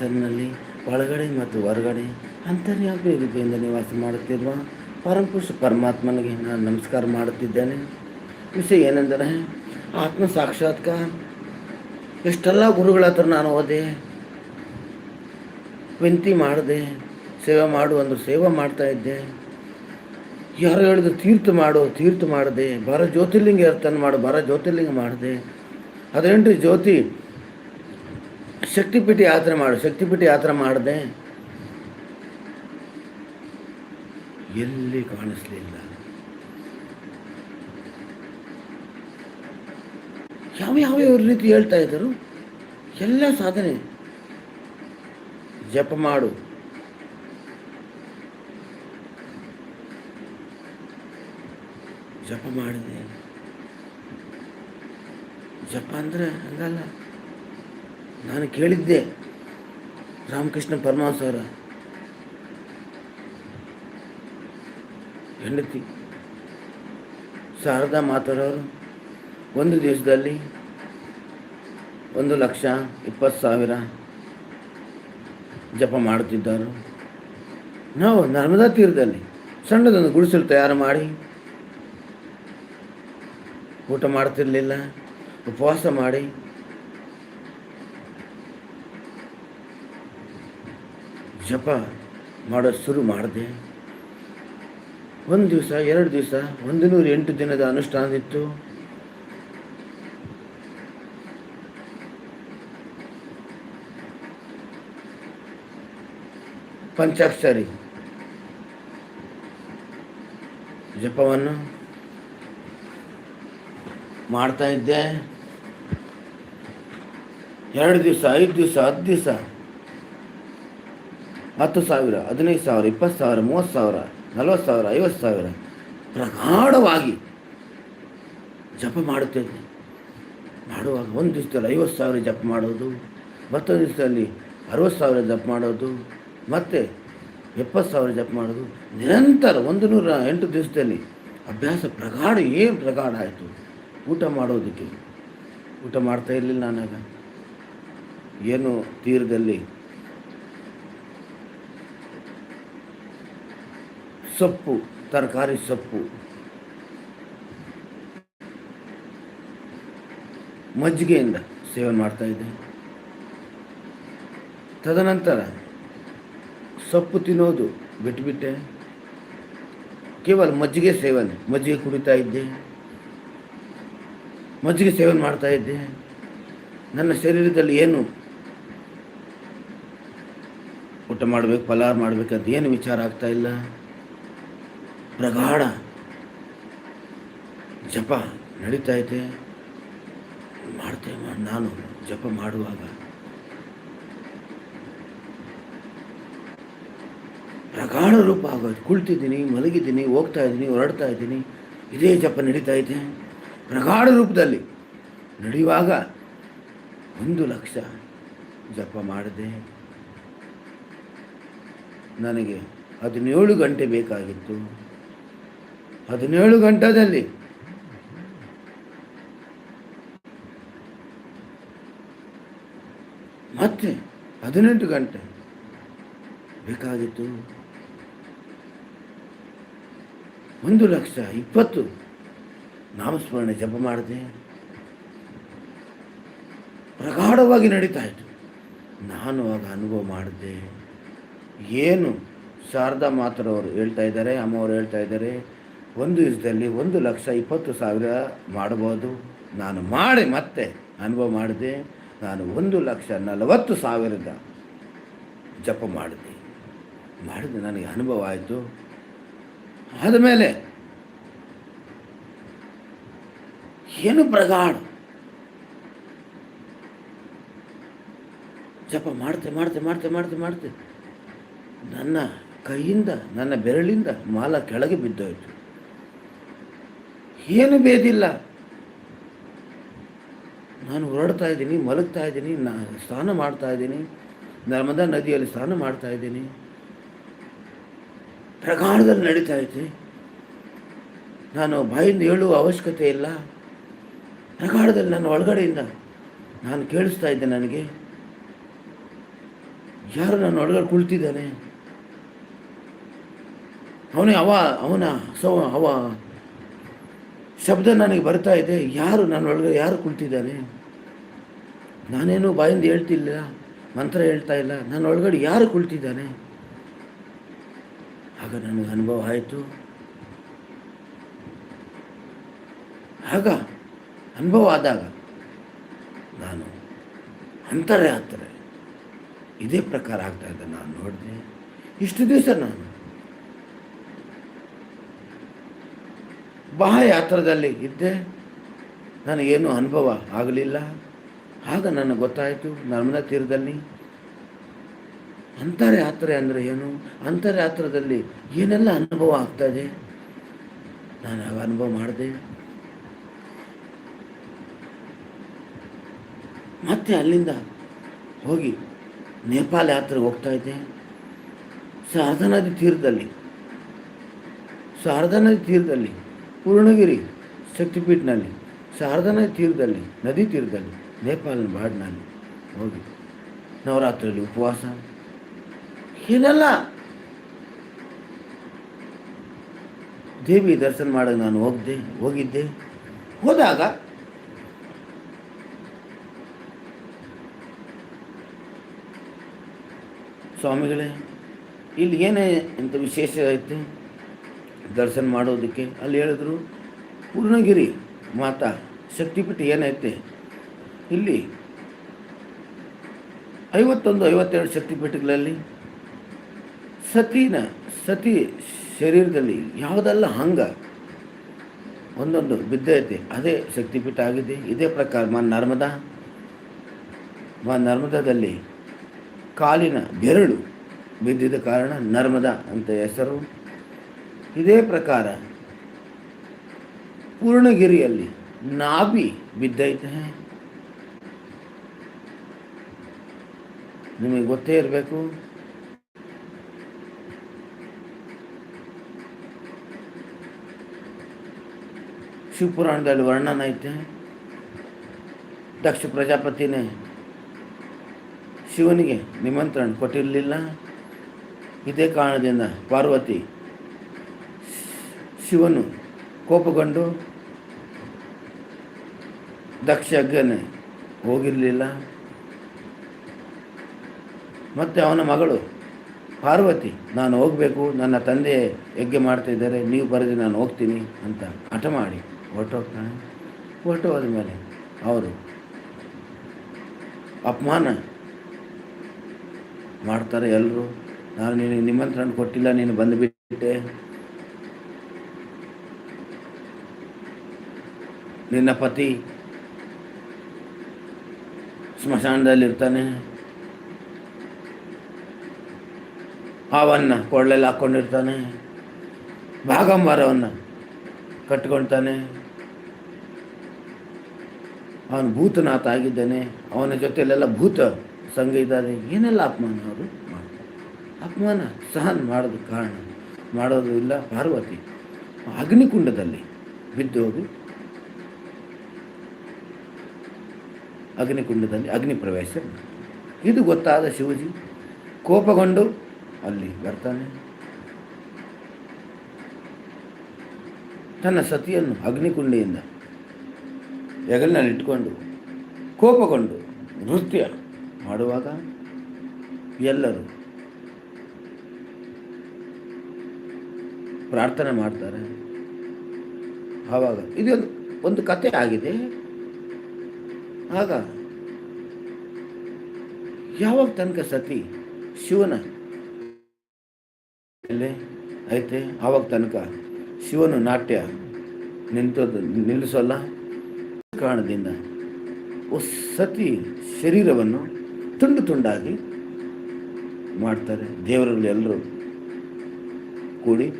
ಹೆಸರಿನಲ್ಲಿ ಒಳಗಡೆ ಮತ್ತು ಹೊರಗಡೆ ಅಂತರ್ಯಾಮಿ ರೂಪದಿಂದ ನಿವಾಸ ಮಾಡುತ್ತಿರುವ ಪರಮಪುರುಷ ಪರಮಾತ್ಮನಿಗೆ ನಾನು ನಮಸ್ಕಾರ ಮಾಡುತ್ತಿದ್ದೇನೆ. ವಿಷಯ ಏನೆಂದರೆ, ಆತ್ಮ ಸಾಕ್ಷಾತ್ಕಾರ. ಎಷ್ಟೆಲ್ಲ ಗುರುಗಳ ಹತ್ರ ನಾನು ಓದೆ ವಿನಂತಿ ಮಾಡಿದೆ, ಸೇವೆ ಮಾಡು ಅಂದ್ರೆ ಸೇವೆ ಮಾಡ್ತಾ ಇದ್ದೆ. ಯಾರು ಹೇಳಿದ್ರು ತೀರ್ಥ ಮಾಡು, ತೀರ್ಥ ಮಾಡಿದೆ. ಬರ ಜ್ಯೋತಿರ್ಲಿಂಗ ಇರ್ತಾನೆ ಮಾಡು, ಬರ ಜ್ಯೋತಿರ್ಲಿಂಗ ಮಾಡಿದೆ. ಅದೇನ್ರಿ ಜ್ಯೋತಿ ಶಕ್ತಿಪೀಠ ಯಾತ್ರೆ ಮಾಡು, ಶಕ್ತಿಪೀಠ ಯಾತ್ರೆ ಮಾಡಿದೆ ಎಲ್ಲಿ ಕಾಣಿಸ್ಲಿಲ್ಲ. ಯಾವ ಯಾವ ರೀತಿ ಹೇಳ್ತಾ ಇದ್ದರು? ಎಲ್ಲ ಸಾಧನೆ. ಜಪ ಮಾಡು. ಜಪ ಮಾಡಿದೆ. ಜಪ ಅಂದರೆ ಹಂಗಲ್ಲ. ನಾನು ಕೇಳಿದ್ದೆ ರಾಮಕೃಷ್ಣ ಪರಮಹಂಸ ಅವರ ಹೆಂಡತಿ ಶಾರದಾ ಮಾತಾಡೋರು ಒಂದು ದಿವಸದಲ್ಲಿ ಒಂದು ಲಕ್ಷ ಇಪ್ಪತ್ತು ಸಾವಿರ ಜಪ ಮಾಡುತ್ತಿದ್ದರು. ನಾವು ನರ್ಮದಾ ತೀರದಲ್ಲಿ ಸಣ್ಣದೊಂದು ಗುಡಿಸಲು ತಯಾರು ಮಾಡಿ ಊಟ ಮಾಡ್ತಿರಲಿಲ್ಲ, ಉಪವಾಸ ಮಾಡಿ ಜಪ ಮಾಡೋದು ಶುರು ಮಾಡಿದೆ. ಒಂದು ದಿವಸ, ಎರಡು ದಿವಸ ಒಂದು ನೂರ ಎಂಟು ದಿನದ ಅನುಷ್ಠಾನ ಇತ್ತು. ಪಂಚಾಕ್ಷರಿ. ಜಪವನ್ನು ಮಾಡ್ತಾ ಇದ್ದೆ. ಎರಡು ದಿವಸ, ಐದು ದಿವಸ, ಹತ್ತು ದಿವಸ. ಹತ್ತು ಸಾವಿರ, ಹದಿನೈದು ಸಾವಿರ, ಇಪ್ಪತ್ತು ಸಾವಿರ, ಮೂವತ್ತು ಸಾವಿರ, ನಲವತ್ತು ಸಾವಿರ, ಐವತ್ತು ಸಾವಿರ. ಪ್ರಗಾಢವಾಗಿ ಜಪ ಮಾಡುತ್ತೇನೆ. ಮಾಡುವಾಗ ಒಂದು ದಿವಸದಲ್ಲಿ ಐವತ್ತು ಸಾವಿರ ಜಪ ಮಾಡೋದು, ಮತ್ತೊಂದು ದಿವಸದಲ್ಲಿ ಅರವತ್ತು ಸಾವಿರ ಜಪ ಮಾಡೋದು, ಮತ್ತು ಎಪ್ಪತ್ತು ಸಾವಿರ ಜಪ ಮಾಡೋದು. ನಿರಂತರ ಒಂದು ನೂರ ಎಂಟು ದಿವಸದಲ್ಲಿ ಅಭ್ಯಾಸ ಪ್ರಗಾಢ, ಏನು ಪ್ರಗಾಢ ಆಯಿತು? ಊಟ ಮಾಡೋದಕ್ಕೆ. ಊಟ ಮಾಡ್ತಾ ಇರಲಿಲ್ಲ ನಾನಾಗ. ಏನು ತೀರದಲ್ಲಿ ಸೊಪ್ಪು, ತರಕಾರಿ ಸೊಪ್ಪು. ಮಜ್ಜಿಗೆಯಿಂದ ಸೇವನೆ ಮಾಡ್ತಾ ಇದ್ದೆ. ತದನಂತರ ಸೊಪ್ಪು ತಿನ್ನೋದು ಬಿಟ್ಟುಬಿಟ್ಟೆ ಕೇವಲ ಮಜ್ಜಿಗೆ ಸೇವನೆ, ಮಜ್ಜಿಗೆ ಕುಡಿತಾ ಇದ್ದೆ. ಮಜ್ಜಿಗೆ ಸೇವನೆ ಮಾಡ್ತಾ ಇದ್ದೆ. ನನ್ನ ಶರೀರದಲ್ಲಿ ಏನು ಊಟ ಮಾಡಬೇಕು ಫಲಾರ ಮಾಡಬೇಕಂತ ಏನು ವಿಚಾರ ಆಗ್ತಾ ಇಲ್ಲ. ಪ್ರಗಾಢ ಜಪ ನಡೀತಾ ಇದೆ. ಮಾಡ್ತೆ ಮಾಡ್- ನಾನು ಜಪ ಮಾಡುವಾಗ. ಪ್ರಗಾಢ ರೂಪ ಆಗೋದು ಕುಳಿತಿದ್ದೀನಿ, ಮಲಗಿದ್ದೀನಿ, ಹೋಗ್ತಾ ಇದ್ದೀನಿ, ಹೊರಡ್ತಾ ಇದ್ದೀನಿ. ಇದೇ ಜಪ ನಡೀತಾ ಇದೆ. ಪ್ರಗಾಢ ರೂಪದಲ್ಲಿ ನಡೆಯುವಾಗ ಒಂದು ಲಕ್ಷ ಜಪ ಮಾಡಿದೆ. ನನಗೆ ಹದಿನೇಳು ಗಂಟೆ ಬೇಕಾಗಿತ್ತು. ಹದಿನೇಳು ಗಂಟದಲ್ಲಿ ಮತ್ತೆ ಹದಿನೆಂಟು ಗಂಟೆ. ಬೇಕಾಗಿತ್ತು. ಒಂದು ಲಕ್ಷ ಇಪ್ಪತ್ತು. ನಾಮಸ್ಮರಣೆ ಜಪ ಮಾಡಿದೆ. ಪ್ರಗಾಢವಾಗಿ ನಡೀತಾ ಇತ್ತು. ನಾನು ಆಗ ಅನುಭವ ಮಾಡಿದೆ. ಏನು ಶಾರದಾ ಮಾತರವರು ಹೇಳ್ತಾ ಇದ್ದಾರೆ, ಅಮ್ಮವರು ಹೇಳ್ತಾ ಇದ್ದಾರೆ ಒಂದು ದಿವಸದಲ್ಲಿ ಒಂದು ಲಕ್ಷ ಇಪ್ಪತ್ತು ಸಾವಿರ ಮಾಡ್ಬೋದು. ನಾನು ಮಾಡಿ ಮತ್ತೆ ಅನುಭವ ಮಾಡಿದೆ. ನಾನು ಒಂದು ಲಕ್ಷ ನಲವತ್ತು ಸಾವಿರದ ಜಪ ಮಾಡಿದೆ. ಮಾಡಿದೆ, ನನಗೆ ಅನುಭವ ಆಯಿತು. ಆದಮೇಲೆ ಏನು ಪ್ರಗಾಢ? ಜಪ ಮಾಡ್ತೆ ಮಾಡ್ತೆ ಮಾಡ್ತೆ ಮಾಡ್ತೆ ಮಾಡ್ತೆ. ನನ್ನ ಕೈಯಿಂದ, ನನ್ನ ಬೆರಳಿಂದ ಮಾಲ ಕೆಳಗೆ ಬಿದ್ದೋಯ್ತು. ಏನು ಬೇದಿಲ್ಲ ನಾನು ಹೊರಡ್ತಾ ಇದ್ದೀನಿ, ಮಲಗ್ತಾ ಇದ್ದೀನಿ ನಾನು ಸ್ನಾನ ಮಾಡ್ತಾ ಇದ್ದೀನಿ, ನರ್ಮದಾ ನದಿಯಲ್ಲಿ ಸ್ನಾನ ಮಾಡ್ತಾ ಇದ್ದೀನಿ. ಪ್ರಗಾಢದಲ್ಲಿ ನಡೀತಾ ಐತೆ. ನಾನು ಬಾಯಿಂದ ಹೇಳುವ ಅವಶ್ಯಕತೆ ಇಲ್ಲ. ಪ್ರಗಾಢದಲ್ಲಿ ನನ್ನ ಒಳಗಡೆಯಿಂದ ನಾನು ಕೇಳಿಸ್ತಾ ಇದ್ದೆ ನನಗೆ. ಯಾರು ನನ್ನ ಒಳಗಡೆ ಕುಳಿತಿದ್ದಾನೆ. ಅವನೇ ಅವ, ಅವನ ಸೌ, ಅವ ಶಬ್ದ ನನಗೆ ಬರ್ತಾ ಇದೆ. ಯಾರು ನನ್ನ ಒಳಗಡೆ, ಯಾರು ಕುಳಿತಿದ್ದಾನೆ ನಾನೇನು ಬಾಯಿಂದ ಹೇಳ್ತಿಲ್ಲ, ಮಂತ್ರ ಹೇಳ್ತಾ ಇಲ್ಲ. ನನ್ನ ಒಳಗಡೆ ಯಾರು ಕುಳಿತಿದ್ದಾನೆ ಆಗ ನನಗೆ ಅನುಭವ ಆಯಿತು. ಆಗ ಅನುಭವ ಆದಾಗ ನಾನು ಅಂತಾರೆ ಆಗ್ತಾರೆ ಇದೇ ಪ್ರಕಾರ ಆಗ್ತಾ ಇದೆ. ನಾನು ನೋಡಿದೆ. ಇಷ್ಟು ದಿವಸ ನಾನು ಬಾಹ್ಯಾತ್ರದಲ್ಲಿ ಇದ್ದೆ. ನನಗೇನು ಅನುಭವ ಆಗಲಿಲ್ಲ. ಆಗ ನನಗೆ ಗೊತ್ತಾಯಿತು ನರ್ಮದಾ ತೀರದಲ್ಲಿ ಅಂತರ್ಯಾತ್ರೆ ಅಂದರೆ ಏನು? ಅಂತರ್ಯಾತ್ರದಲ್ಲಿ ಏನೆಲ್ಲ ಅನುಭವ ಆಗ್ತದೆ ನಾನು ಆಗ ಅನುಭವ ಮಾಡಿದೆ? ಮತ್ತೆ ಅಲ್ಲಿಂದ ಹೋಗಿ ನೇಪಾಳ ಯಾತ್ರೆಗೆ ಹೋಗ್ತಾ ಇದ್ದೆ. ಸಾರದಾ ನದಿ ತೀರದಲ್ಲಿ. ಸಾರದಾ ನದಿ ತೀರದಲ್ಲಿ ಪೂರ್ಣಗಿರಿ ಶಕ್ತಿಪೀಠನಲ್ಲಿ ಶಾರದಾ ತೀರದಲ್ಲಿ, ನದಿ ತೀರದಲ್ಲಿ ನೇಪಾಳ ಬಾಡ್ನಲ್ಲಿ ಹೋಗಿ ನವರಾತ್ರಿಯಲ್ಲಿ ಉಪವಾಸ. ಏನೆಲ್ಲ ದೇವಿ ದರ್ಶನ ಮಾಡಕ್ಕೆ ನಾನು ಹೋಗ್ದೆ, ಹೋಗಿದ್ದೆ. ಹೋದಾಗ ಸ್ವಾಮಿಗಳೇ, ಇಲ್ಲಿ ಏನೇ ಅಂತ ವಿಶೇಷ ಐತೆ? ದರ್ಶನ ಮಾಡೋದಕ್ಕೆ. ಅಲ್ಲಿ ಹೇಳಿದ್ರು, ಪೂರ್ಣಗಿರಿ ಮಾತಾ, ಶಕ್ತಿಪೀಠ ಏನೈತೆ? ಇಲ್ಲಿ ಐವತ್ತೊಂದು, ಐವತ್ತೆರಡು ಶಕ್ತಿಪೀಠಗಳಲ್ಲಿ ಸತಿನ, ಸತಿ ಶರೀರದಲ್ಲಿ ಯಾವುದೆಲ್ಲ ಹಂಗ ಒಂದೊಂದು ಬಿದ್ದೈತೆ ಅದೇ ಶಕ್ತಿಪೀಠ ಆಗಿದೆ. ಇದೇ ಪ್ರಕಾರ ಮಾ ನರ್ಮದಾ, ಮಾ ನರ್ಮದಾದಲ್ಲಿ ಕಾಲಿನ ಬೆರಳು ಬಿದ್ದಿದ ಕಾರಣ ನರ್ಮದಾ ಅಂತ ಹೆಸರು. ಇದೇ ಪ್ರಕಾರ ಪೂರ್ಣಗಿರಿಯಲ್ಲಿ ನಾಭಿ ಬಿದ್ದೈತೆ ನಿಮಗೆ ಗೊತ್ತೇ ಇರಬೇಕು. ಶಿವಪುರಾಣದಲ್ಲಿ ವರ್ಣನ ಐತೆ ದಕ್ಷ ಪ್ರಜಾಪತಿನೇ ಶಿವನಿಗೆ ನಿಮಂತ್ರಣ ಕೊಟ್ಟಿರಲಿಲ್ಲ. ಇದೇ ಕಾರಣದಿಂದ ಪಾರ್ವತಿ ಶಿವನು ಕೋಪಗೊಂಡು ದಕ್ಷ ಯಜ್ಞನೆ ಹೋಗಿರಲಿಲ್ಲ. ಮತ್ತು ಅವನ ಮಗಳು ಪಾರ್ವತಿ, ನಾನು ಹೋಗಬೇಕು, ನನ್ನ ತಂದೆ ಯಜ್ಞ ಮಾಡ್ತಿದ್ದಾರೆ ನೀವು ಬರೆದು ನಾನು ಹೋಗ್ತೀನಿ ಅಂತ ಹಠ ಮಾಡಿ ಹೊರಟೋಗ್ತಾನೆ. ಹೊರಟು ಹೋದ್ಮೇಲೆ ಅವರು ಅಪಮಾನ ಮಾಡ್ತಾರೆ ಎಲ್ಲರೂ ನಾನು ನಿನಗೆ ನಿಮಂತ್ರಣ ಕೊಟ್ಟಿಲ್ಲ, ನೀನು ಬಂದುಬಿಟ್ಟೆ. ನಿನ್ನ ಪತಿ ಸ್ಮಶಾನದಲ್ಲಿರ್ತಾನೆ. ಹಾವನ್ನು ಕೊಳ್ಳೆಲ್ಲ ಹಾಕ್ಕೊಂಡಿರ್ತಾನೆ ಭಾಗಂಬರವನ್ನು ಕಟ್ಕೊಳ್ತಾನೆ. ಅವನು ಭೂತನಾಥ ಆಗಿದ್ದಾನೆ ಅವನ ಜೊತೆಲೆಲ್ಲ ಭೂತ ಸಂಘ ಇದ್ದಾರೆ. ಏನೆಲ್ಲ ಅಪಮಾನ ಅವರು ಮಾಡ್ತಾರೆ? ಅಪಮಾನ ಸಹನ್ ಮಾಡೋದು ಕಾರಣ. ಮಾಡೋದು ಇಲ್ಲ. ಪಾರ್ವತಿ ಅಗ್ನಿಕುಂಡದಲ್ಲಿ ಬಿದ್ದು ಅಗ್ನಿಕುಂಡದಲ್ಲಿ ಅಗ್ನಿ ಪ್ರವೇಶ ಇದು ಗೊತ್ತಾದ ಶಿವಜಿ. ಕೋಪಗೊಂಡು ಅಲ್ಲಿ ಬರ್ತಾನೆ. ತನ್ನ ಸತಿಯನ್ನು ಅಗ್ನಿಕುಂಡಿಯಿಂದ ಹೆಗಲಿನಲ್ಲಿಟ್ಟುಕೊಂಡು ಕೋಪಗೊಂಡು ನೃತ್ಯ ಮಾಡುವಾಗ ಎಲ್ಲರೂ ಪ್ರಾರ್ಥನೆ ಮಾಡ್ತಾರೆ. ಆವಾಗ ಇದೊಂದು ಒಂದು ಕತೆ ಆಗಿದೆ. ಆಗ ಯಾವಾಗ ತನಕ ಸತಿ ಶಿವನ? ಐತೆ? ಆವಾಗ ತನಕ ಶಿವನ ನಾಟ್ಯ ನಿಂತದ್ದು ನಿಲ್ಲಿಸೋಲ್ಲ? ಕಾರಣದಿಂದ ಸತಿ ಶರೀರವನ್ನು ತುಂಡು ತುಂಡಾಗಿ ಮಾಡ್ತಾರೆ ದೇವರಲ್ಲಿ ಎಲ್ಲರೂ ಕೂಡಿ.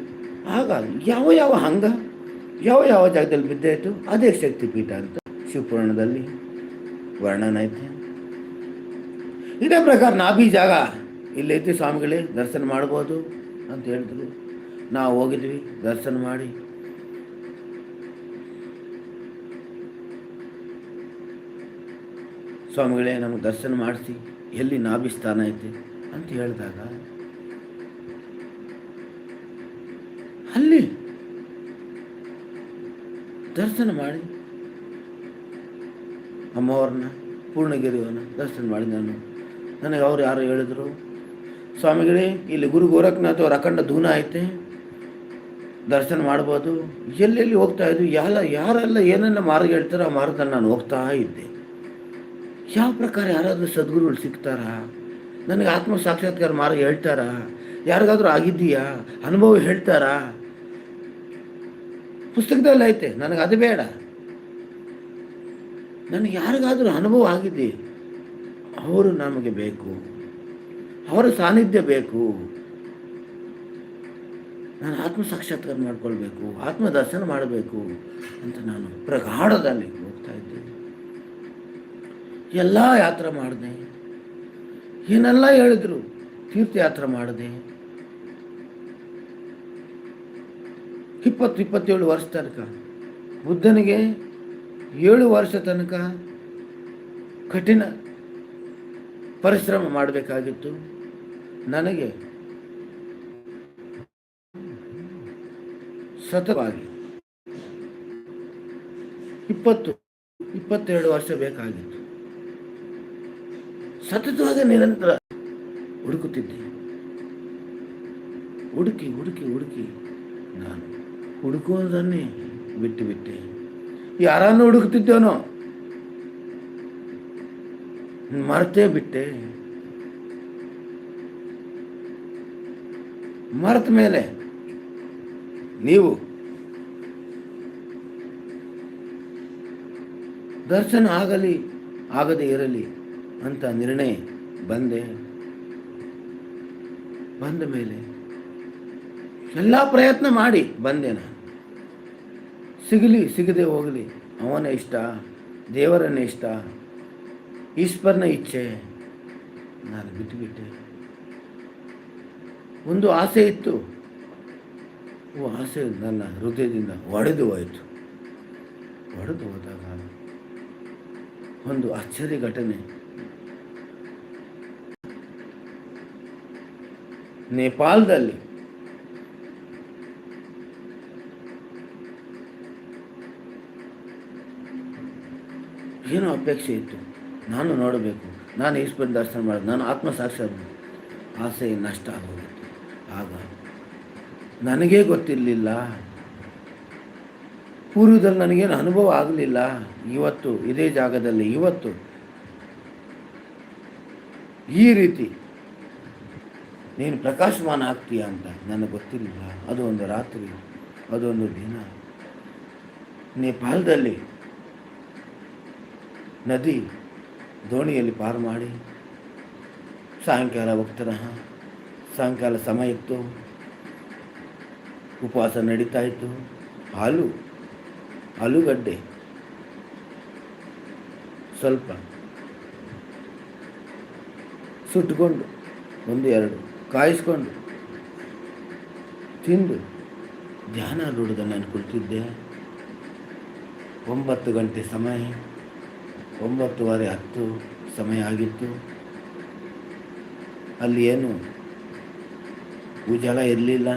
ಆಗ ಯಾವ ಯಾವ ಹಂಗ, ಯಾವ ಯಾವ ಜಾಗದಲ್ಲಿ ಬಿದ್ದಾಯಿತು, ಅದೇ ಶಕ್ತಿಪೀಠ ಅಂತ ಶಿವಪುರಾಣದಲ್ಲಿ ವರ್ಣನ ಐತೆ. ಇದೇ ಪ್ರಕಾರ ನಾಭಿ ಜಾಗ ಇಲ್ಲೈತಿ ಸ್ವಾಮಿಗಳೇ, ದರ್ಶನ ಮಾಡ್ಬೋದು ಅಂತ ಹೇಳಿದ್ರು ನಾವು ಹೋಗಿದ್ವಿ, ದರ್ಶನ ಮಾಡಿ. ಸ್ವಾಮಿಗಳೇ, ನಮಗೆ ದರ್ಶನ ಮಾಡಿಸಿ, ಎಲ್ಲಿ ನಾಭಿ ಸ್ಥಾನ ಐತೆ ಅಂತ ಹೇಳಿದಾಗ, ಅಲ್ಲಿ ದರ್ಶನ ಮಾಡಿ ಅಮ್ಮವ್ರನ್ನ ಪೂರ್ಣಗಿರಿಯವನ್ನ ದರ್ಶನ ಮಾಡಿ ನಾನು. ನನಗೆ ಅವ್ರು ಯಾರು ಹೇಳಿದರು, ಸ್ವಾಮಿಗಳೇ, ಇಲ್ಲಿ ಗುರು ಗೋರಖನಾಥ ಅವ್ರ ಅಖಂಡ ಧೂನ ಐತೆ, ದರ್ಶನ ಮಾಡ್ಬೋದು. ಎಲ್ಲೆಲ್ಲಿ ಹೋಗ್ತಾ ಇದ್ವಿ? ಯಾರ ಯಾರೆಲ್ಲ ಏನೆಲ್ಲ ಮಾರ್ಗ ಹೇಳ್ತಾರೋ ಆ ಮಾರ್ಗದಲ್ಲಿ ನಾನು ಹೋಗ್ತಾ ಇದ್ದೆ. ಯಾವ ಪ್ರಕಾರ ಯಾರಾದರೂ ಸದ್ಗುರುಗಳು ಸಿಗ್ತಾರಾ? ನನಗೆ ಆತ್ಮ ಸಾಕ್ಷಾತ್ಕಾರ ಮಾರ್ಗ ಹೇಳ್ತಾರಾ? ಯಾರಿಗಾದರೂ ಆಗಿದ್ದೀಯಾ? ಅನುಭವ ಹೇಳ್ತಾರಾ? ಪುಸ್ತಕದಲ್ಲಿ ಐತೆ, ನನಗೆ ಅದು ಬೇಡ. ನನಗೆ ಯಾರಿಗಾದರೂ ಅನುಭವ ಆಗಿದೆ? ಅವರು ನಮಗೆ ಬೇಕು. ಅವರ ಸಾನ್ನಿಧ್ಯ ಬೇಕು. ನಾನು ಆತ್ಮ ಸಾಕ್ಷಾತ್ಕಾರ ಮಾಡ್ಕೊಳ್ಬೇಕು, ಆತ್ಮ ದರ್ಶನ ಮಾಡಬೇಕು ಅಂತ ನಾನು ಪ್ರಗಾಢದಲ್ಲಿ ಹೋಗ್ತಾ ಇದ್ದೇನೆ. ಎಲ್ಲ ಯಾತ್ರೆ ಮಾಡಿದೆ. ಏನೆಲ್ಲ ಹೇಳಿದ್ರು ತೀರ್ಥಯಾತ್ರೆ ಮಾಡಿದೆ. ಇಪ್ಪತ್ತು ಇಪ್ಪತ್ತೇಳು ವರ್ಷ ತನಕ ಬುದ್ಧನಿಗೆ ಏಳು ವರ್ಷ ತನಕ ಕಠಿಣ ಪರಿಶ್ರಮ ಮಾಡಬೇಕಾಗಿತ್ತು. ನನಗೆ ಸತತವಾಗಿ ಇಪ್ಪತ್ತು, ಇಪ್ಪತ್ತೆರಡು ವರ್ಷ ಬೇಕಾಗಿತ್ತು. ಸತತವಾಗಿ ನಿರಂತರ ಹುಡುಕುತ್ತಿದ್ದೆ. ಹುಡುಕಿ ಹುಡುಕಿ ಹುಡುಕಿ ನಾನು ಹುಡುಕುವುದನ್ನೇ ಬಿಟ್ಟು ಬಿಟ್ಟೆ. ಯಾರನ್ನು ಹುಡುಕ್ತಿದ್ದೇನೋ ಮರ್ತೇ ಬಿಟ್ಟೆ. ಮರೆತ ಮೇಲೆ ನೀವು ದರ್ಶನ ಆಗಲಿ, ಆಗದೆ ಇರಲಿ ಅಂತ ನಿರ್ಣಯ ಬಂದೆ. ಬಂದ ಮೇಲೆ ಎಲ್ಲ ಪ್ರಯತ್ನ ಮಾಡಿ ಬಂದೆ ನಾನು. ಸಿಗಲಿ, ಸಿಗದೆ ಹೋಗಲಿ, ಅವನ ಇಷ್ಟ, ದೇವರನ್ನ ಇಷ್ಟ, ಈಶ್ವರನ ಇಚ್ಛೆ, ನಾನು ಬಿಟ್ಟುಬಿಟ್ಟೆ. ಒಂದು ಆಸೆ ಇತ್ತು. ಓ, ಆಸೆ ನನ್ನ ಹೃದಯದಿಂದ ಒಡೆದು ಹೋಯಿತು. ಒಡೆದು ಹೋದಾಗ ಒಂದು ಆಶ್ಚರ್ಯ ಘಟನೆ. ನೇಪಾಳದಲ್ಲಿ ಏನೋ ಅಪೇಕ್ಷೆ ಇತ್ತು. ನಾನು ನೋಡಬೇಕು. ನಾನು ಈಶ್ವರ ದರ್ಶನ ಮಾಡೋದು ನಾನು ಆತ್ಮ ಸಾಕ್ಷಾತ್ ಆಸೆ, ನಷ್ಟ ಆಗೋಗಿತ್ತು. ಆಗ ನನಗೇ ಗೊತ್ತಿರಲಿಲ್ಲ. ಪೂರ್ವದಲ್ಲಿ ನನಗೇನು ಅನುಭವ ಆಗಲಿಲ್ಲ. ಇವತ್ತು, ಇದೇ ಜಾಗದಲ್ಲಿ, ಇವತ್ತು. ಈ ರೀತಿ ನೀನು ಪ್ರಕಾಶಮಾನ ಆಗ್ತೀಯ ಅಂತ ನನಗೆ ಗೊತ್ತಿರಲಿಲ್ಲ. ಅದು ಒಂದು ರಾತ್ರಿ ಅದೊಂದು ದಿನ. ನೇಪಾಳದಲ್ಲಿ ನದಿ ದೋಣಿಯಲ್ಲಿ ಪಾರು ಮಾಡಿ ಸಾಯಂಕಾಲ ಹೋಗ್ತಾರ ಸಾಯಂಕಾಲ ಸಮಯ ಇತ್ತು. ಉಪವಾಸ ನಡೀತಾ ಇತ್ತು. ಹಾಲು, ಆಲೂಗಡ್ಡೆ ಸ್ವಲ್ಪ ಸುಟ್ಕೊಂಡು ಒಂದು ಎರಡು ಕಾಯಿಸ್ಕೊಂಡು ತಿಂದು ಧ್ಯಾನ ನೋಡಿದ ನಾನು ಕುಳಿತಿದ್ದೆ ಒಂಬತ್ತು ಗಂಟೆ ಸಮಯ. ಒಂಬತ್ತುವರೆ ಹತ್ತು ಸಮಯ ಆಗಿತ್ತು. ಅಲ್ಲಿ ಏನು ಉಜಾಲ ಇರಲಿಲ್ಲ.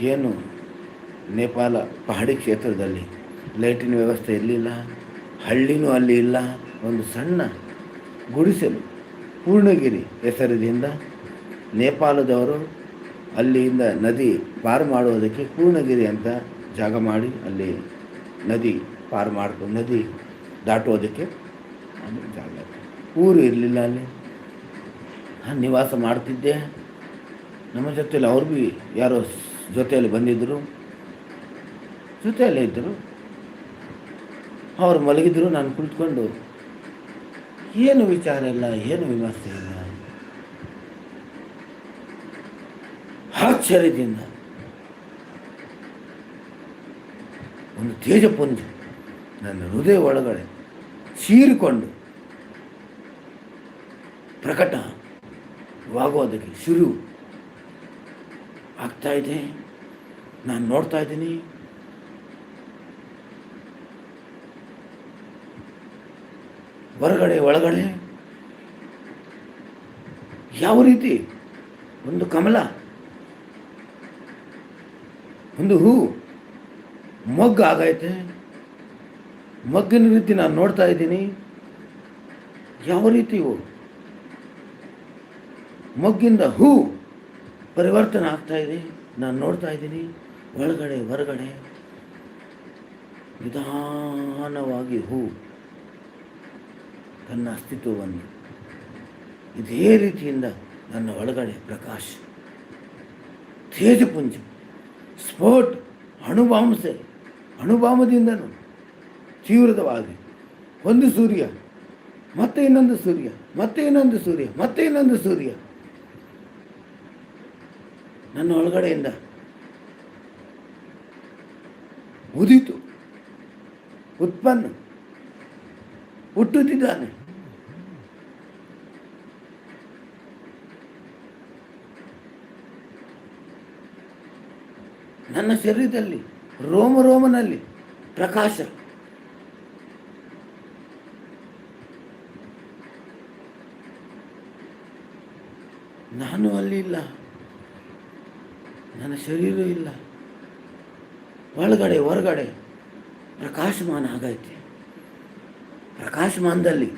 ಏನು ನೇಪಾಳ ಪಹಾಡಿ ಕ್ಷೇತ್ರದಲ್ಲಿ ಲೈಟಿನ ವ್ಯವಸ್ಥೆ ಇರಲಿಲ್ಲ. ಹಳ್ಳಿನೂ ಅಲ್ಲಿ ಇಲ್ಲ. ಒಂದು ಸಣ್ಣ ಗುಡಿಸಲು ಪೂರ್ಣಗಿರಿ ಹೆಸರಿನಿಂದ ನೇಪಾಳದವರು ಅಲ್ಲಿಂದ ನದಿ ಪಾರು ಮಾಡುವುದಕ್ಕೆ ಪೂರ್ಣಗಿರಿ ಅಂತ ಜಾಗ ಮಾಡಿ ಅಲ್ಲಿ ನದಿ ಪಾರು ಮಾಡಿಕೊಂಡು ನದಿ ದಾಟುವುದಕ್ಕೆ ಜಾಗ. ಊರು ಇರಲಿಲ್ಲ ಅಲ್ಲಿ. ನಾನು ನಿವಾಸ ಮಾಡ್ತಿದ್ದೆ. ನಮ್ಮ ಜೊತೆಯಲ್ಲಿ ಅವ್ರು ಭೀ ಯಾರೋ ಜೊತೆಯಲ್ಲಿ ಬಂದಿದ್ದರು ಜೊತೆಯಲ್ಲೇ ಇದ್ದರು. ಅವ್ರು ಮಲಗಿದ್ರು, ನಾನು ಕುಳಿತುಕೊಂಡು, ಏನು ವಿಚಾರ ಇಲ್ಲ, ಏನು ವಿಮರ್ಶೆ ಇಲ್ಲ. ಆಶ್ಚರ್ಯದಿಂದ ಒಂದು ತೇಜಪುಂಜ ನನ್ನ ಹೃದಯ ಒಳಗಡೆ ಸೀರಿಕೊಂಡು ಪ್ರಕಟವಾಗೋದಕ್ಕೆ ಶುರು ಇದೆ. ನಾನು ನೋಡ್ತಾ ಇದ್ದೀನಿ. ಹೊರಗಡೆ, ಒಳಗಡೆ ಯಾವ ರೀತಿ ಒಂದು ಕಮಲ, ಒಂದು ಹೂ ಮೊಗ್ಗು ಆಗೈತೆ ಮಗ್ಗಿನ ರೀತಿ ನಾನು ನೋಡ್ತಾ ಇದ್ದೀನಿ. ಯಾವ ರೀತಿ ಇವು? ಮಗ್ಗಿಂದ ಹೂ ಪರಿವರ್ತನೆ ಆಗ್ತಾ ಇದೆ. ನಾನು ನೋಡ್ತಾ ಇದ್ದೀನಿ. ಒಳಗಡೆ, ಹೊರಗಡೆ ನಿಧಾನವಾಗಿ ಹೂ ತನ್ನ ಅಸ್ತಿತ್ವವನ್ನು. ಇದೇ ರೀತಿಯಿಂದ ನನ್ನ ಒಳಗಡೆ ಪ್ರಕಾಶ್, ತೇಜಪುಂಜ, ಸ್ಫೋಟ್ ಅಣುಬಾಂಸೆ ಅಣುಬಾಂಬದಿಂದನು ತೀವ್ರವಾಗಿ ಒಂದು ಸೂರ್ಯ, ಮತ್ತೆ ಇನ್ನೊಂದು ಸೂರ್ಯ, ಮತ್ತೆ ಇನ್ನೊಂದು ಸೂರ್ಯ, ಮತ್ತೆ ಇನ್ನೊಂದು ಸೂರ್ಯ. ನನ್ನ ಒಳಗಡೆಯಿಂದ ಉದಿತು ಉತ್ಪನ್ನ ಹುಟ್ಟುತ್ತಿದ್ದಾನೆ. ನನ್ನ ಶರೀರದಲ್ಲಿ ರೋಮ ರೋಮನಲ್ಲಿ ಪ್ರಕಾಶ. ನಾನು ಅಲ್ಲಿ ಇಲ್ಲ. ನನ್ನ ಶರೀರ ಇಲ್ಲ. ಒಳಗಡೆ, ಹೊರಗಡೆ ಪ್ರಕಾಶಮಾನ ಆಗೈತೆ. ಪ್ರಕಾಶಮಾನದಲ್ಲಿ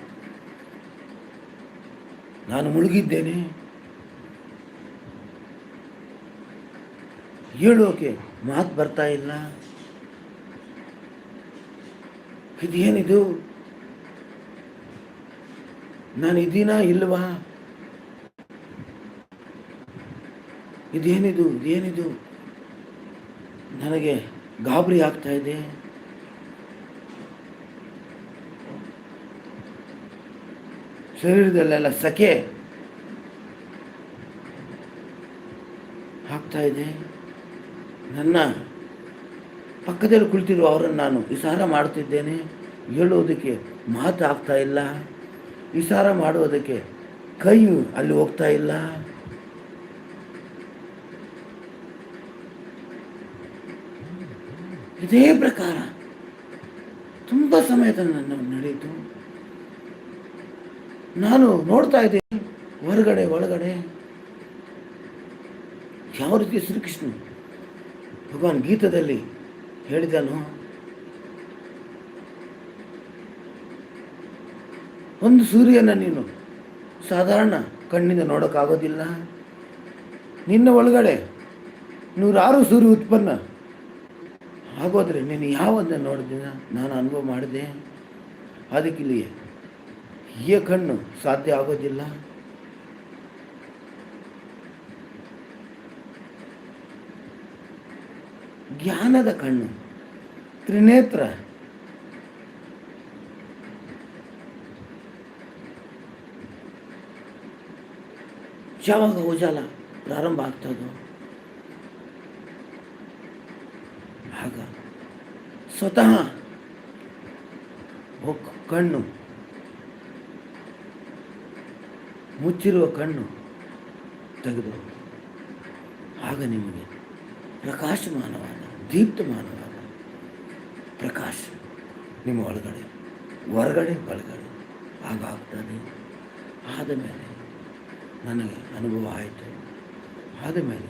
ನಾನು ಮುಳುಗಿದ್ದೇನೆ. ಹೇಳೋಕೆ ಮಾತು ಬರ್ತಾ ಇಲ್ಲ. ಇದೇನಿದು? ನಾನು ಇದೀನಾ ಇಲ್ವಾ? ಇದೇನಿದು ಇದೇನಿದು? ನನಗೆ ಗಾಬರಿ ಆಗ್ತಾ ಇದೆ. ಶರೀರದಲ್ಲೆಲ್ಲ ಸಖೆ ಆಗ್ತಾ ಇದೆ. ನನ್ನ ಪಕ್ಕದಲ್ಲಿ ಕುಳಿತಿರುವ ಅವರನ್ನು ನಾನು ವಿಸಾರ ಮಾಡುತ್ತಿದ್ದೇನೆ. ಹೇಳುವುದಕ್ಕೆ ಮಾತು ಆಗ್ತಾ ಇಲ್ಲ. ವಿಸಾರ ಮಾಡುವುದಕ್ಕೆ ಕೈ ಅಲ್ಲಿ ಹೋಗ್ತಾ ಇಲ್ಲ. ಇದೇ ಪ್ರಕಾರ ತುಂಬ ಸಮಯದ ನನ್ನ ನಡೆಯಿತು. ನಾನು ನೋಡ್ತಾ ಇದ್ದೀನಿ ಹೊರಗಡೆ, ಒಳಗಡೆ. ಯಾವ ರೀತಿ ಶ್ರೀಕೃಷ್ಣ ಭಗವಾನ್ ಗೀತದಲ್ಲಿ ಹೇಳಿದನು, ಒಂದು ಸೂರ್ಯನ ನೀನು ಸಾಧಾರಣ ಕಣ್ಣಿಂದ ನೋಡೋಕ್ಕಾಗೋದಿಲ್ಲ. ನಿನ್ನ ಒಳಗಡೆ ನೂರಾರು ಸೂರ್ಯ ಉತ್ಪನ್ನ ಆಗೋದ್ರೆ ನೀನು ಯಾವನ್ನ ನೋಡಿದ್ದೀನ ನಾನು ಅನುಭವ ಮಾಡಿದೆ. ಅದಕ್ಕಿಲ್ಲಿ ಈ ಕಣ್ಣು ಸಾಧ್ಯ ಆಗೋದಿಲ್ಲ. ಜ್ಞಾನದ ಕಣ್ಣು. ತ್ರಿನೇತ್ರ. ಯಾವಾಗ ಉಜಾಲ ಪ್ರಾರಂಭ ಆಗ್ತದೋ? ಆಗ ಸ್ವತಃ ಕಣ್ಣು, ಮುಚ್ಚಿರುವ ಕಣ್ಣು ತೆಗೆದು ಆಗ ನಿಮಗೆ ಪ್ರಕಾಶಮಾನವಾದ, ದೀಪ್ತಮಾನವಾದ ಪ್ರಕಾಶ ನಿಮ್ಮ ಒಳಗಡೆ, ಹೊರಗಡೆ ಒಳಗಡೆ ಆಗಾಗ್ತಾನೆ ಆದ ಮೇಲೆ ನನಗೆ ಅನುಭವ ಆಯಿತು. ಆದ ಮೇಲೆ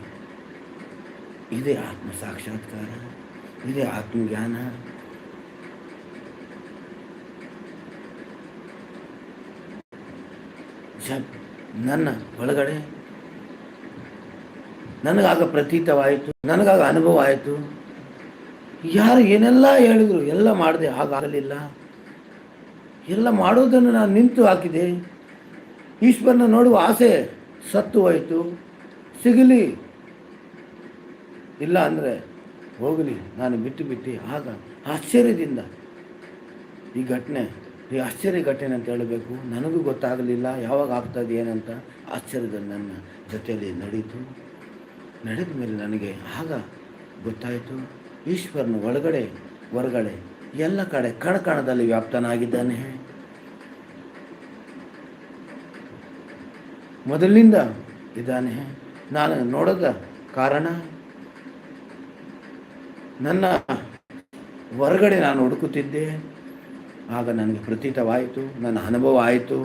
ಇದೇ ಆತ್ಮ ಸಾಕ್ಷಾತ್ಕಾರ. ಇದೇ ಆತ್ಮಜ್ಞಾನ ನನ್ನ ಒಳಗಡೆ. ನನಗಾಗ ಪ್ರತೀತವಾಯಿತು, ನನಗಾಗ ಅನುಭವ ಆಯಿತು ಯಾರು ಏನೆಲ್ಲ ಹೇಳಿದರು, ಎಲ್ಲ ಮಾಡಿದೆ ಹಾಗಾಗಲಿಲ್ಲ ಎಲ್ಲ ಮಾಡೋದನ್ನು ನಾನು ನಿಂತು ಹಾಕಿದೆ. ಈಶ್ವರನ ನೋಡುವ ಆಸೆ ಸತ್ತು ಹೋಯಿತು. ಸಿಗಲಿ. ಇಲ್ಲ ಅಂದರೆ ಹೋಗಲಿ, ನಾನು ಬಿಟ್ಟು ಬಿಟ್ಟು ಆಗ ಆಶ್ಚರ್ಯದಿಂದ ಈ ಘಟನೆ, ಈ ಆಶ್ಚರ್ಯ ಘಟನೆ ಅಂತ ಹೇಳಬೇಕು. ನನಗೂ ಗೊತ್ತಾಗಲಿಲ್ಲ, ಯಾವಾಗ ಆಗ್ತದೆ ಏನಂತ. ಆಶ್ಚರ್ಯದಲ್ಲಿ ನನ್ನ ಜೊತೆಯಲ್ಲಿ ನಡೀತು ನಡೆದ ಮೇಲೆ ನನಗೆ ಆಗ ಗೊತ್ತಾಯಿತು, ಈಶ್ವರನ ಒಳಗಡೆ, ಹೊರಗಡೆ ಎಲ್ಲ ಕಡೆ ಕಣಕಣದಲ್ಲಿ ವ್ಯಾಪ್ತನಾಗಿದ್ದಾನೆ. ಮೊದಲಿನಿಂದ ಇದ್ದಾನೆ. ನಾನು ನೋಡದ ಕಾರಣ ನನ್ನ ಹೊರಗಡೆ ನಾನು ಹುಡುಕುತ್ತಿದ್ದೆ. ಆಗ ನನಗೆ ಪ್ರತೀತವಾಯಿತು, ನನ್ನ ಅನುಭವ ಆಯಿತು.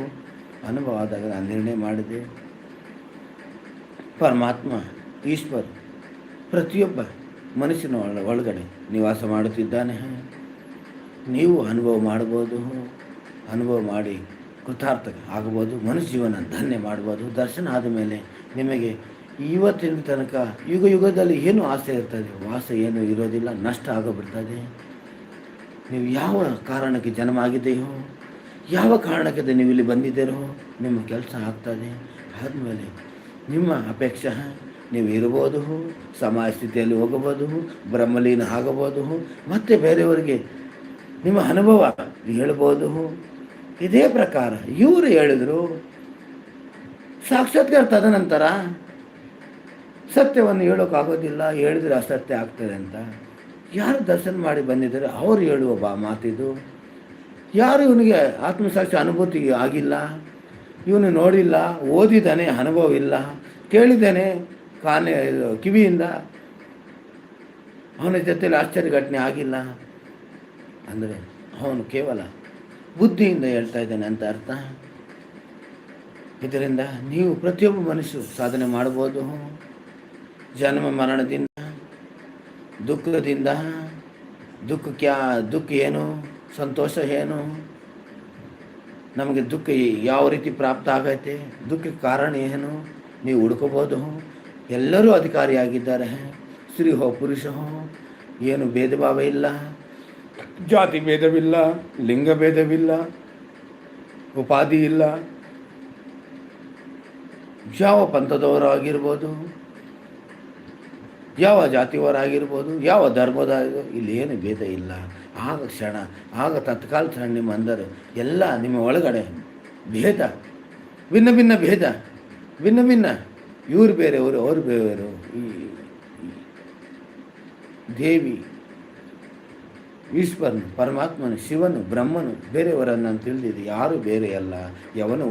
ಅನುಭವ ಆದಾಗ ನಾನು ನಿರ್ಣಯ ಮಾಡಿದೆ. ಪರಮಾತ್ಮ, ಈಶ್ವರ್, ಪ್ರತಿಯೊಬ್ಬ ಮನಸ್ಸಿನ ಒಳ, ಒಳಗಡೆ ನಿವಾಸ ಮಾಡುತ್ತಿದ್ದಾನೆ. ನೀವು ಅನುಭವ ಮಾಡ್ಬೋದು ಅನುಭವ ಮಾಡಿ ಕೃತಾರ್ಥ ಆಗ್ಬೋದು ಮನುಷ್ಯ ಜೀವನ ಧನ್ಯ ಮಾಡ್ಬೋದು ದರ್ಶನ ಆದ ಮೇಲೆ ನಿಮಗೆ ಇವತ್ತಿನ ತನಕ ಯುಗ ಯುಗದಲ್ಲಿ ಏನು ಆಸೆ ಇರ್ತದೆ? ವಾಸ ಏನು ಇರೋದಿಲ್ಲ, ನಷ್ಟ ಆಗೋಬಿಡ್ತದೆ ನೀವು ಯಾವ ಕಾರಣಕ್ಕೆ ಜನ್ಮ ಆಗಿದೆಯೋ ಯಾವ ಕಾರಣಕ್ಕೆ ನೀವು ಇಲ್ಲಿ ಬಂದಿದ್ದೀರೋ, ನಿಮ್ಮ ಕೆಲಸ ಆಗ್ತದೆ. ಆದಮೇಲೆ ನಿಮ್ಮ ಅಪೇಕ್ಷೆ, ನೀವು ಇರಬಹುದು ಸಮಾಜ ಸ್ಥಿತಿಯಲ್ಲಿ ಹೋಗಬಹುದು ಬ್ರಹ್ಮಲೀನ ಆಗಬಹುದು ಮತ್ತು ಬೇರೆಯವರಿಗೆ ನಿಮ್ಮ ಅನುಭವ ಹೇಳ್ಬೋದು. ಇದೇ ಪ್ರಕಾರ ಇವರು ಹೇಳಿದರು, ಸಾಕ್ಷಾತ್ಕಾರ ತದನಂತರ ಸತ್ಯವನ್ನು ಹೇಳೋಕ್ಕಾಗೋದಿಲ್ಲ ಹೇಳಿದ್ರೆ ಅಸತ್ಯ ಆಗ್ತದೆ ಅಂತ. ಯಾರು ದರ್ಶನ ಮಾಡಿ ಬಂದಿದ್ದಾರೆ? ಅವರು ಹೇಳುವ ಬಾ ಮಾತಿದು. ಯಾರು ಇವನಿಗೆ ಆತ್ಮಸಾಕ್ಷಿ ಅನುಭೂತಿ ಆಗಿಲ್ಲ? ಇವನು ನೋಡಿಲ್ಲ, ಓದಿದ್ದಾನೆ, ಅನುಭವ ಇಲ್ಲ. ಕೇಳಿದ್ದಾನೆ, ಕಾನೆ ಕಿವಿಯಿಂದ. ಅವನ ಜೊತೆಲಿ ಆಶ್ಚರ್ಯ ಘಟನೆ ಆಗಿಲ್ಲ. ಅಂದರೆ ಅವನು ಕೇವಲ ಬುದ್ಧಿಯಿಂದ ಹೇಳ್ತಾ ಇದ್ದಾನೆ ಅಂತ ಅರ್ಥ? ಇದರಿಂದ ನೀವು ಪ್ರತಿಯೊಬ್ಬ ಮನುಷ್ಯರು ಸಾಧನೆ ಮಾಡ್ಬೋದು. ಜನ್ಮ ಮರಣದಿಂದ, ದುಃಖದಿಂದ, ದುಃಖ ಕ್ಯಾ, ದುಃಖ ಏನು, ಸಂತೋಷ ಏನು, ನಮಗೆ ದುಃಖ ಯಾವ ರೀತಿ ಪ್ರಾಪ್ತ ಆಗೈತೆ ದುಃಖಕ್ಕೆ ಕಾರಣ ಏನು, ನೀವು ಹುಡ್ಕೋಬೋದು. ಎಲ್ಲರೂ ಅಧಿಕಾರಿಯಾಗಿದ್ದಾರೆ. ಸ್ತ್ರೀ ಹೋ, ಪುರುಷ ಹೋ, ಏನು ಭೇದ ಭಾವ ಇಲ್ಲ. ಜಾತಿ ಭೇದವಿಲ್ಲ, ಲಿಂಗ ಭೇದವಿಲ್ಲ, ಉಪಾಧಿ ಇಲ್ಲ. ಯಾವ ಪಂಥದವರು ಆಗಿರ್ಬೋದು. ಯಾವ ಜಾತಿಯವರಾಗಿರ್ಬೋದು, ಯಾವ ಧರ್ಮದ ಇಲ್ಲಿ ಏನು ಭೇದ ಇಲ್ಲ. ಆಗ ಕ್ಷಣ, ಆಗ ತತ್ಕಾಲ ಕ್ಷಣ ನಿಮ್ಮ ಅಂದರು, ಎಲ್ಲ ನಿಮ್ಮ ಒಳಗಡೆ ಭೇದ, ಭಿನ್ನ ಭಿನ್ನ ಭೇದ, ಭಿನ್ನ ಭಿನ್ನ. ಇವ್ರು ಬೇರೆಯವರು, ಅವ್ರು ಬೇರೆಯವರು. ಈ ದೇವಿ, ಈಶ್ವರನು, ಪರಮಾತ್ಮನು, ಶಿವನು, ಬ್ರಹ್ಮನು ಬೇರೆಯವರನ್ನು ನಾನು ತಿಳಿದಿದ್ದು ಯಾರು ಬೇರೆ ಅಲ್ಲ. ಯವನು,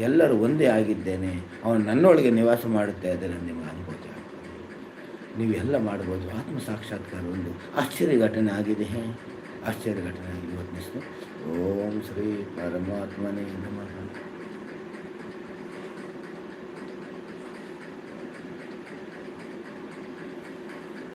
ಎಲ್ಲರೂ ಒಂದೇ ಆಗಿದ್ದೇನೆ. ಅವನು ನನ್ನೊಳಗೆ ನಿವಾಸ ಮಾಡುತ್ತಾ ಇದ್ದಾನೆ ನಿಮ್ಮ ನೀವೆಲ್ಲ ಮಾಡ್ಬೋದು ಆತ್ಮ ಸಾಕ್ಷಾತ್ಕಾರ ಒಂದು ಆಶ್ಚರ್ಯ ಘಟನೆ ಆಗಿದೆ. ಆಶ್ಚರ್ಯ ಘಟನೆ ಆಗಿದೆ. ಓಂ ಶ್ರೀ ಪರಮಾತ್ಮನೇ ನಮಃ.